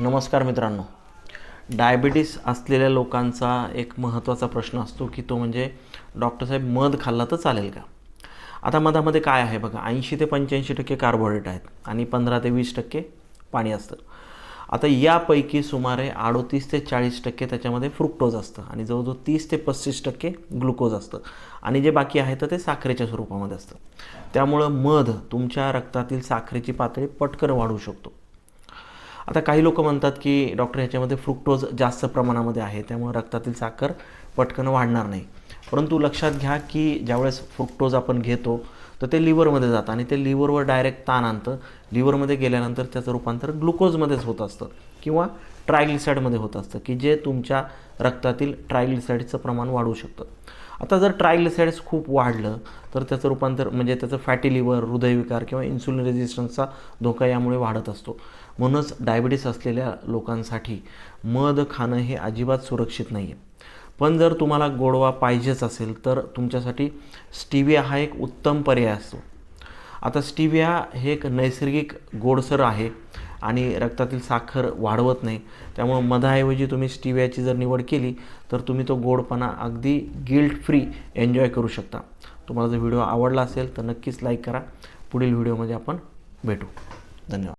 नमस्कार मित्रांनो. डायबिटीस असलेल्या लोकांचा एक महत्त्वाचा प्रश्न असतो की तो म्हणजे डॉक्टरसाहेब मध खाल्ला तर चालेल का? आता मधामध्ये काय आहे बघा ऐंशी ते पंच्याऐंशी टक्के कार्बोहायड्रेट आहेत आणि पंधरा ते वीस टक्के पाणी असतं. आता यापैकी सुमारे अडोतीस ते चाळीस टक्के त्याच्यामध्ये फ्रुक्टोज असतं आणि जवळजवळ तीस ते पस्तीस टक्के ग्लुकोज असतं. आणि जे बाकी आहे तर ते साखरेच्या स्वरूपामध्ये असतं. त्यामुळं मध तुमच्या रक्तातील साखरेची पातळी पटकन वाढवू शकतो. आता काही लोक म्हणतात की डॉक्टर ह्याच्यामध्ये फ्रुक्टोज जास्त प्रमाणामध्ये आहे त्यामुळे रक्तातील साखर पटकन वाढणार नाही. परंतु लक्षात घ्या की ज्यावेळेस फ्रुक्टोज आपण घेतो तर ते लिव्हरमध्ये जातं आणि ते लिव्हरवर डायरेक्ट ताण आणतं. लिव्हरमध्ये गेल्यानंतर त्याचं रूपांतर ग्लुकोजमध्येच होत असतं किंवा ट्रायग्लिसाईडमध्ये होत असतं की जे तुमच्या रक्तातील ट्रायग्लिसाईडचं प्रमाण वाढवू शकतं. आता जर ट्रायग्लिसाईड्स खूप वाढलं तर त्याचं रूपांतर म्हणजे त्याचं फॅटी लिव्हर हृदयविकार किंवा इन्सुलिन रेझिस्टन्सचा धोका यामुळे वाढत असतो. म्हणूनच डायबिटीस असलेल्या लोकांसाठी मध खाणं हे अजिबात सुरक्षित नाही आहे पण जर तुम्हाला गोडवा पाहिजेच असेल तर तुमच्यासाठी स्टिविया हा एक उत्तम पर्याय असतो. आता स्टिविया हे एक नैसर्गिक गोडसर आहे आणि रक्तातील साखर वाढवत नाही. त्यामुळं मधाऐवजी तुम्ही स्टिवियाची जर निवड केली तर तुम्ही तो गोडपणा अगदी गिल्ट फ्री एन्जॉय करू शकता. तुम्हाला जर व्हिडिओ आवडला असेल तर नक्कीच लाईक करा. पुढील व्हिडिओमध्ये आपण भेटू. धन्यवाद.